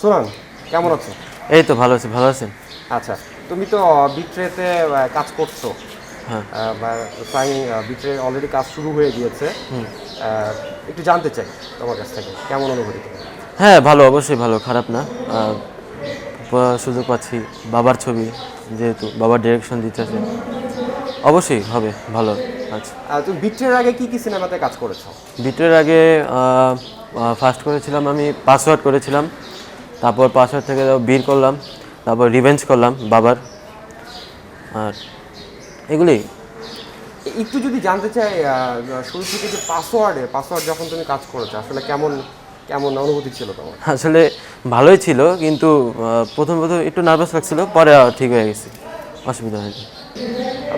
সুরান কেমন আছো? এই তো ভালো আছি ভালো আছেন? আচ্ছা তুমি তো বিট্রেতে কাজ করছ। হ্যাঁ। প্রায় বিট্রে অলরেডি কাজ শুরু হয়ে গিয়েছে। একটু জানতে চাই তোমার কাছ থেকে কেমন অনুভূতি? হ্যাঁ ভালো অবশ্যই ভালো খারাপ না। সুযোগ পাচ্ছি বাবার ছবি যেহেতু বাবার ডিরেকশন দিতেছে অবশ্যই হবে ভালো আচ্ছা তুমি বিট্রের আগে কি কি সিনেমাতে কাজ করেছ? বিট্রের আগে ফার্স্ট করেছিলাম আমি পাসওয়ার্ড করেছিলাম। তারপর পাসওয়ার্ড থেকে বীর করলাম তারপর রিভেঞ্জ করলাম বাবার। আর এগুলি। একটু যদি জানতে চাই শুরু থেকে যে পাসওয়ার্ডে পাসওয়ার্ড যখন তুমি কাজ করেছ আসলে কেমন কেমন অনুভূতি ছিল তোমার? আসলে ভালোই ছিল কিন্তু প্রথম প্রথম একটু নার্ভাস লাগছিল পরে ঠিক হয়ে গেছে। অসুবিধা হয়নি।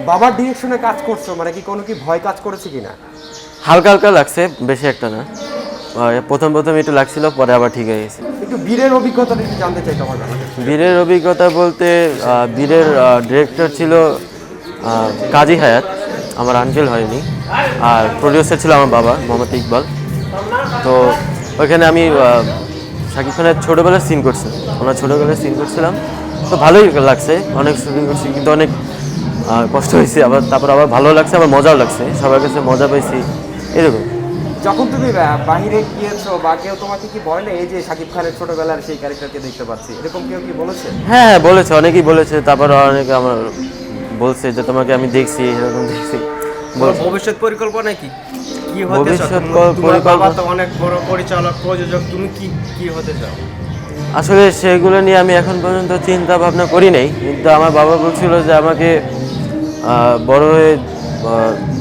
বাবার ডিরেকশনে কাজ করছ মানে কি কোনো কি ভয় কাজ করেছে কিনা? হালকা হালকা লাগছে বেশি একটা না। প্রথম প্রথম একটু লাগছিল পরে আবার ঠিক হয়ে গেছে। একটু বীরের অভিজ্ঞতাটা একটু জানতে চাই তোমার বীরের অভিজ্ঞতা বলতে বীরের ডিরেক্টর ছিল কাজী হায়াত আমার আঙ্কেল হয়নি আর প্রডিউসার ছিল আমার বাবা মোহাম্মদ ইকবাল। তো ওইখানে আমি শাকিব খানের ছোটোবেলার সিন করছি ওনার ছোটোবেলার সিন করছিলাম। তো ভালোই লাগছে অনেক শুটিং করছি কিন্তু অনেক কষ্ট হয়েছে আবার তারপর আবার ভালো লাগছে আবার মজাও লাগছে সবার কাছে মজা পাইছি এরকম। যখন তুমি বাহিরে গিয়েছো বা কেউ তোমাকে কি বলে না এই যে শাকিব খানের ছোটবেলার সেই ক্যারেক্টারকে দেখতে পাচ্ছি? এরকম কেউ কি বলেছে? হ্যাঁ হ্যাঁ বলেছে অনেকেই বলেছে তারপর অনেকে আমার বলছে যে তোমাকে আমি দেখছি এরকম দেখছি। ভবিষ্যৎ পরিকল্পনা কি? কি হতে চাও? বাবা তো অনেক বড় পরিচালক প্রযোজক তুমি কি কি হতে চাও? আসলে সেগুলো নিয়ে আমি এখন পর্যন্ত চিন্তা ভাবনা করি নাই কিন্তু আমার বাবা বলছিল যে আমাকে বড় হয়ে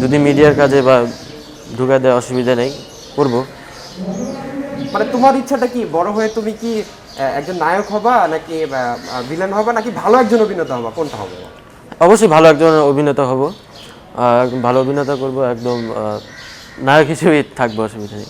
যদি মিডিয়ার কাজে বা ঢুকা দেওয়া অসুবিধা নেই করব। মানে তোমার ইচ্ছাটা কি? বড় হয়ে তুমি কি একজন নায়ক হবা নাকি ভিলেন হবা নাকি ভালো একজন অভিনেতা হবা? কোনটা হবে? অবশ্যই ভালো একজন অভিনেতা হব। ভালো অভিনেতা করব একদম নায়ক হিসেবেই থাকব অসুবিধা নেই।